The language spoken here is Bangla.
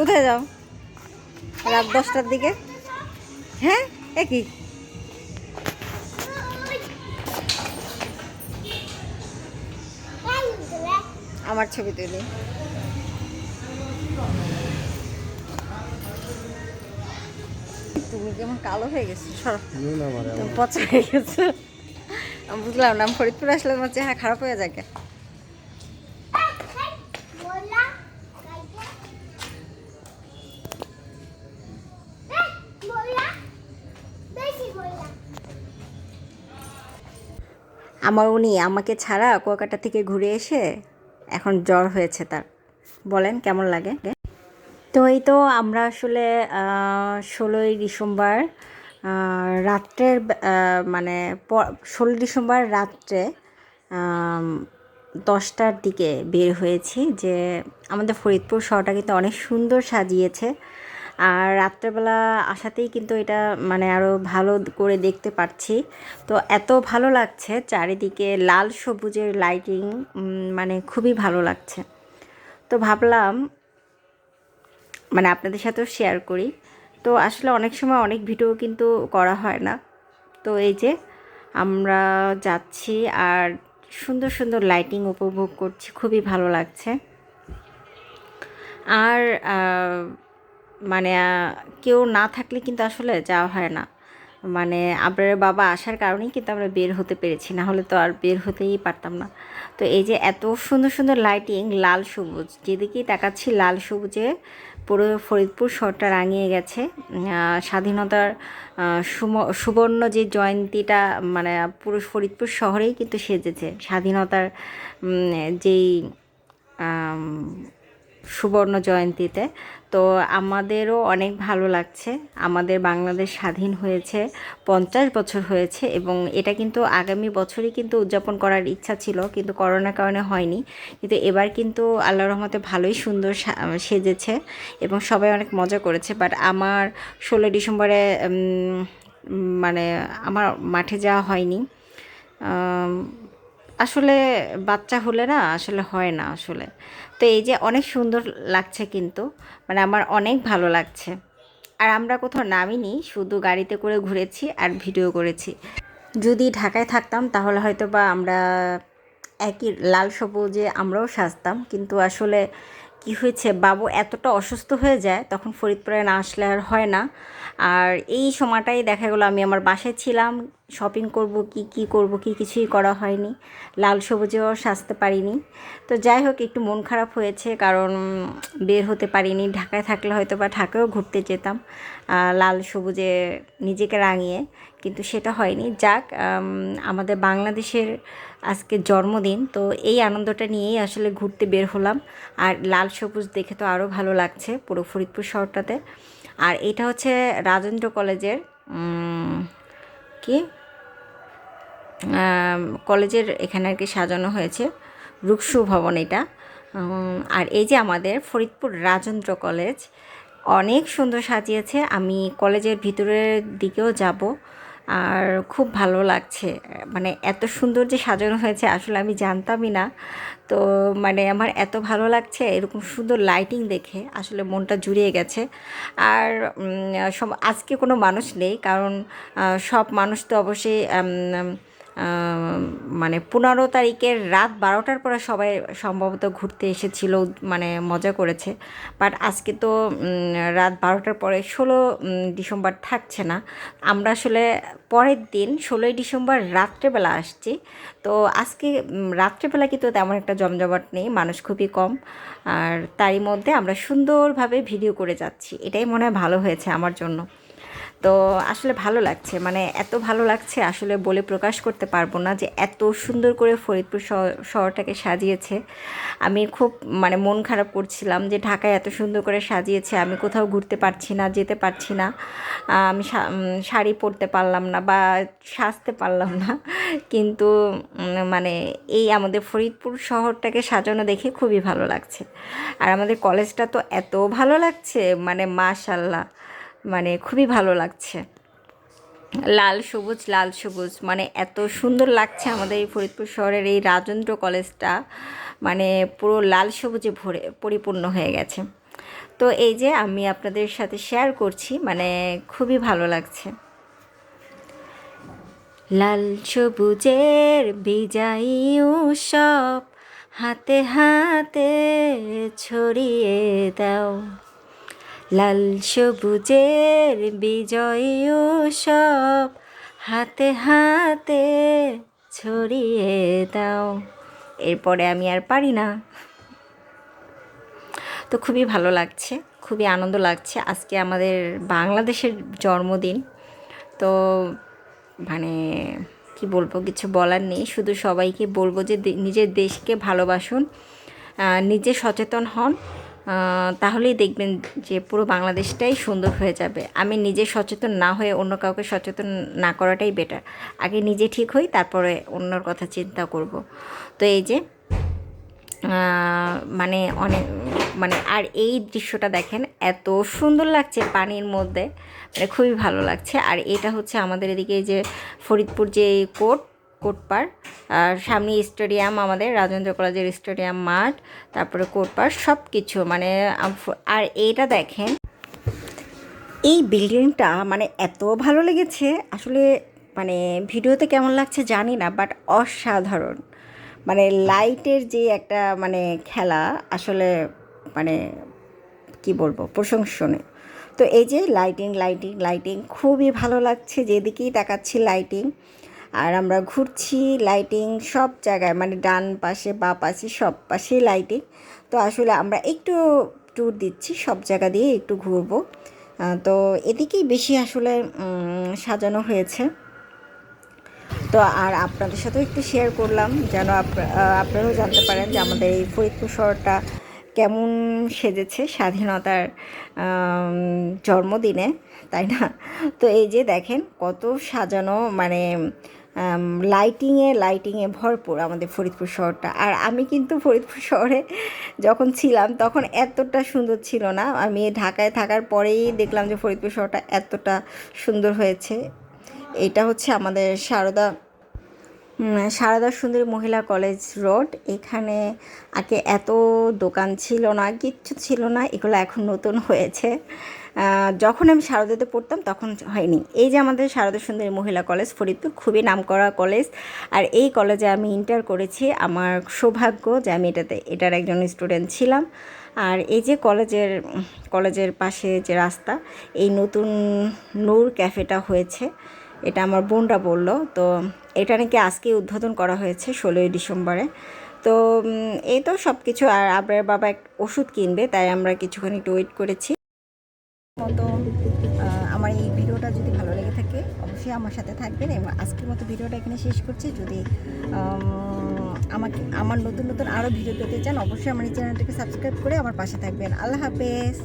কোথায় যাও? রাত দশটার দিকে? হ্যাঁ? একই আমার ছবি তুলি। তুমি কেমন কালো হয়ে গেছো সর। তুমি পচা হয়ে গেছো। আমি বুঝলাম না আমি ফরিদপুর আসলে তোমার চেহারা খারাপ হয়ে যায় আমার উনি আমাকে ছাড়া কুয়াকাটা থেকে ঘুরে এসে এখন জ্বর হয়েছে তার। বলেন, কেমন লাগে? তো এই তো আমরা আসলে ষোলোই ডিসেম্বর রাত্রের মানে ষোলো ডিসেম্বর রাত্রে দশটার দিকে বের হয়েছি যে আমাদের ফরিদপুর শহরটা কিন্তু অনেক সুন্দর সাজিয়েছে। আর রাত্রেবেলা আসাতেই কিন্তু এটা মানে আরও ভালো করে দেখতে পাচ্ছি তো এত ভালো লাগছে চারিদিকে লাল সবুজের লাইটিং মানে খুবই ভালো লাগছে। তো ভাবলাম মানে আপনাদের সাথেও শেয়ার করি। তো আসলে অনেক সময় অনেক ভিডিও কিন্তু করা হয় না। তো এই যে আমরা যাচ্ছি আর সুন্দর সুন্দর লাইটিং উপভোগ করছি, খুবই ভালো লাগছে। আর মানে কেউ না থাকলে কিন্তু আসলে যাওয়া হয় না। মানে আপনার বাবা আসার কারণেই কিন্তু আমরা বের হতে পেরেছি, না হলে তো আর বের হতেই পারতাম না। তো এই যে এত সুন্দর সুন্দর লাইটিং লাল সবুজ, যেদিকেই তাকাচ্ছি লাল সবুজে পুরো ফরিদপুর শহরটা রাঙিয়ে গেছে। স্বাধীনতার সুবর্ণ যে জয়ন্তীটা মানে পুরো ফরিদপুর শহরেই কিন্তু সেজেছে। স্বাধীনতার যেই সুবর্ণ জয়ন্তীতে। তো আমাদেরও অনেক ভালো লাগছে। আমাদের বাংলাদেশ স্বাধীন হয়েছে, পঞ্চাশ বছর হয়েছে এবং এটা কিন্তু আগামী বছরই কিন্তু উদযাপন করার ইচ্ছা ছিল, কিন্তু করোনার কারণে হয়নি। কিন্তু এবার কিন্তু আল্লাহ রহমতে ভালোই সুন্দর সেজেছে এবং সবাই অনেক মজা করেছে। বাট আমার ষোলো ডিসেম্বরে মানে আমার মাঠে যাওয়া হয়নি। আসলে বাচ্চা হলে না আসলে হয় না আসলে। তো এই যে অনেক সুন্দর লাগছে কিন্তু মানে আমার অনেক ভালো লাগছে। আর আমরা কোথাও নামিনি, শুধু গাড়িতে করে ঘুরেছি আর ভিডিও করেছি। যদি ঢাকায় থাকতাম তাহলে হয়তো বা আমরা একই লাল সবুজে আমরাও সাজতাম, কিন্তু আসলে কি হয়েছে, বাবু এতটা অসুস্থ হয়ে যায়, তখন ফরিদপুরে না আসলে আর হয় না। আর এই সময়টাই দেখা গেলো আমি আমার বাসায় ছিলাম শপিং করব, কি কি করব, কি কিছুই করা হয়নি। লাল সবুজেও সাজতে পারিনি। তো যাই হোক, একটু মন খারাপ হয়েছে, কারণ বের হতে পারিনি। ঢাকায় থাকলে হয়তো বা ঢাকায়ও ঘুরতে যেতাম লাল সবুজে নিজেকে রাঙিয়ে, কিন্তু সেটা হয়নি। যাক আমাদের বাংলাদেশের আজকে জন্মদিন, তো এই আনন্দটা নিয়েই আসলে ঘুরতে বের হলাম। আর লাল সবুজ দেখে তো আরও ভালো লাগছে, পুরো ফরিদপুর শহরটাতে। আর এটা হচ্ছে রাজেন্দ্র কলেজের কি? কলেজের এখানে আর কি সাজানো হয়েছে, রুকসু ভবন এটা। আর এই যে আমাদের ফরিদপুর রাজেন্দ্র কলেজ, অনেক সুন্দর সাজিয়েছে। আমি কলেজের ভিতরের দিকেও যাব, আর খুব ভালো লাগছে। মানে এত সুন্দর যে সাজানো হয়েছে, আসলে আমি জানতামই না। তো মানে আমার এত ভালো লাগছে, এরকম সুন্দর লাইটিং দেখে আসলে মনটা জুড়িয়ে গেছে। আর সব, আজকে কোনো মানুষ নেই, কারণ সব মানুষ তো অবশ্যই মানে পনেরো তারিখের রাত বারোটার পরে সবাই সম্ভবত ঘুরতে এসেছিল মানে মজা করেছে। বাট আজকে তো রাত বারোটার পরে ষোলো ডিসেম্বর থাকছে না। আমরা আসলে পরের দিন ষোলোই ডিসেম্বর রাত্রেবেলা আসছি। তো আজকে রাত্রেবেলা কিন্তু তেমন একটা জমজমাট নেই, মানুষ খুবই কম। আর তারই মধ্যে আমরা সুন্দরভাবে ভিডিও করে যাচ্ছি। এটাই মনে হয় ভালো হয়েছে আমার জন্য। তো আসলে ভালো লাগছে। মানে এত ভালো লাগছে আসলে বলে প্রকাশ করতে পারব না যে এত সুন্দর করে ফরিদপুর শহর- শহরটাকে সাজিয়েছে। আমি খুব মানে মন খারাপ করছিলাম যে ঢাকায় এত সুন্দর করে সাজিয়েছে, আমি কোথাও ঘুরতে পারছি না, যেতে পারছি না। আমি শাড়ি পরতে পারলাম না বা সাজতে পারলাম না। কিন্তু মানে এই আমাদের ফরিদপুর শহরটাকে সাজানো দেখে খুবই ভালো লাগছে। আর আমাদের কলেজটা তো এত ভালো লাগছে মানে মাশাল্লাহ। মানে খুবই ভালো লাগছে। লাল সবুজ লাল সবুজ মানে এত সুন্দর লাগছে আমাদের এই ফরিদপুর শহরের এই রাজেন্দ্র কলেজটা। মানে পুরো লাল সবুজে ভরে, পরিপূর্ণ হয়ে গেছে। তো এই যে আমি আপনাদের সাথে শেয়ার করছি মানে খুবই ভালো লাগছে। লাল সবুজের বিজয়ী উৎসব হাতে হাতে ছড়িয়ে দাও। লাল সবুজের বিজয়ী উৎসব হাতে হাতে ছড়িয়ে দাও। এরপরে আমি আর পারি না। তো খুবই ভালো লাগছে, খুবই আনন্দ লাগছে আজকে আমাদের বাংলাদেশের জন্মদিন। তো মানে কি বলব, কিছু বলার নেই, শুধু সবাইকে বলব যে নিজের দেশকে ভালোবাসুন নিজে সচেতন হন। তাহলেই দেখবেন যে পুরো বাংলাদেশটাই সুন্দর হয়ে যাবে। আমি নিজে সচেতন না হয়ে অন্য কাউকে সচেতন না করাটাই বেটার আগে নিজে ঠিক হই, তারপরে অন্যর কথা চিন্তা করব। তো এই যে মানে অনেক মানে আর এই দৃশ্যটা দেখেন, এত সুন্দর লাগছে পানির মধ্যে। মানে খুবই ভালো লাগছে। আর এটা হচ্ছে আমাদের এদিকে যে ফরিদপুর যে কোর্ট কোর্টপাড় আর সামনে স্টেডিয়াম আমাদের, রাজেন্দ্র কলেজের স্টেডিয়াম মাঠ, তারপরে কোর্টপাড় সব কিছু মানে আর এইটা দেখেন, এই বিল্ডিংটা মানে এত ভালো লেগেছে। আসলে মানে ভিডিওতে কেমন লাগছে জানি না, বাট অসাধারণ। মানে লাইটের যে একটা মানে খেলা, আসলে মানে কি বলব, প্রশংসনীয়। তো এই যে, লাইটিং লাইটিং লাইটিং, খুবই ভালো লাগছে। যেদিকেই তাকাচ্ছি, লাইটিং আর আমরা ঘুরছি লাইটিং সব জায়গায় মানে ডান পাশে, বা পাশে, সব পাশেই লাইটিং তো আসলে আমরা একটু ট্যুর দিচ্ছি, সব জায়গা দিয়ে একটু ঘুরবো। তো এদিকেই বেশি আসলে সাজানো হয়েছে। তো আর আপনাদের সাথেও একটু শেয়ার করলাম, যেন আপ- আপনারাও জানতে পারেন যে আমাদের এই ফরিদপুর শহরটা কেমন সেজেছে স্বাধীনতার জন্মদিনে, তাই না? তো এই যে দেখেন, কত সাজানো মানে লাইটিংয়ে লাইটিংয়ে ভরপুর আমাদের ফরিদপুর শহরটা। আর আমি কিন্তু ফরিদপুর শহরে যখন ছিলাম, তখন এতটা সুন্দর ছিল না। আমি ঢাকায় থাকার পরেই দেখলাম যে ফরিদপুর শহরটা এতটা সুন্দর হয়েছে। এটা হচ্ছে আমাদের সারদা সারদা সুন্দরী মহিলা কলেজ রোড। এখানে আগে এত দোকান ছিল না, কিচ্ছু ছিল না, এগুলো এখন নতুন হয়েছে। যখন আমি সারদাতে পড়তাম তখন হয়নি। এই যে আমাদের সারদা সুন্দরী মহিলা কলেজ, ফরিদপুর খুবই নামকরা কলেজ। আর এই কলেজে আমি ইন্টার করেছি। আমার সৌভাগ্য যে আমি এটাতে, এটার একজন স্টুডেন্ট ছিলাম। আর এই যে কলেজের কলেজের পাশে যে রাস্তা, এই নতুন নূর ক্যাফেটা হয়েছে। এটা আমার বোনরা বলল। তো এটা নাকি আজকে উদ্বোধন করা হয়েছে ষোলোই ডিসেম্বরে। তো এই তো সব কিছু আর আপনার বাবা এক ওষুধ কিনবে, তাই আমরা কিছুক্ষণ একটু ওয়েট করেছি। মতো আমার এই ভিডিওটা যদি ভালো লেগে থাকে, অবশ্যই আমার সাথে থাকবেন। এবং আজকের মতো ভিডিওটা এখানে শেষ করছি। যদি আমাকে, আমার নতুন নতুন আরও ভিডিও পেতে চান, অবশ্যই আমার এই চ্যানেলটাকে সাবস্ক্রাইব করে আমার পাশে থাকবেন। আল্লাহ হাফেজ।